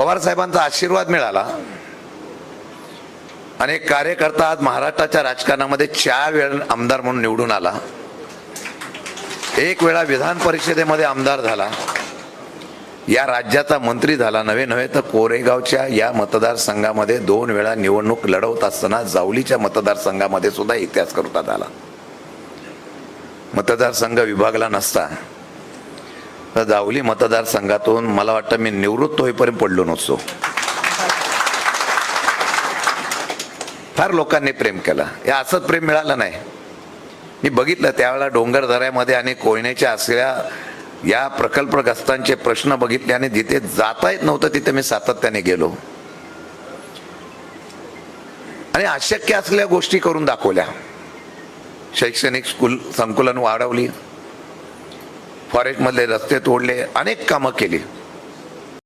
पवार साहेबांचा आशीर्वाद मिळाला. आणि एक कार्यकर्ता आज महाराष्ट्राच्या राजकारणामध्ये चार वेळा आमदार म्हणून निवडून आला. एक वेळा विधान परिषदेमध्ये आमदार झाला. या राज्याचा मंत्री झाला नव्हे नव्हे तर कोरेगावच्या या मतदारसंघामध्ये दोन वेळा निवडणूक लढवत असताना जावलीच्या मतदारसंघामध्ये सुद्धा इतिहास करता आला. मतदारसंघ विभागला नसता. तर जावली मतदारसंघातून मला वाटतं मी निवृत्त होईपर्यंत पडलो नसतो. फार लोकांनी प्रेम केला. हे असंच प्रेम मिळालं नाही. मी बघितलं त्यावेळेला डोंगरदऱ्यामध्ये आणि कोयनेच्या असलेल्या या प्रकल्पग्रस्तांचे प्रश्न बघितले आणि जिथे जाता येत नव्हतं तिथे मी सातत्याने गेलो. आणि अशक्य असलेल्या गोष्टी करून दाखवल्या. शैक्षणिक स्कूल संकुलन वाढवली. फॉरेस्टमधले रस्ते तोडले अनेक कामं केली.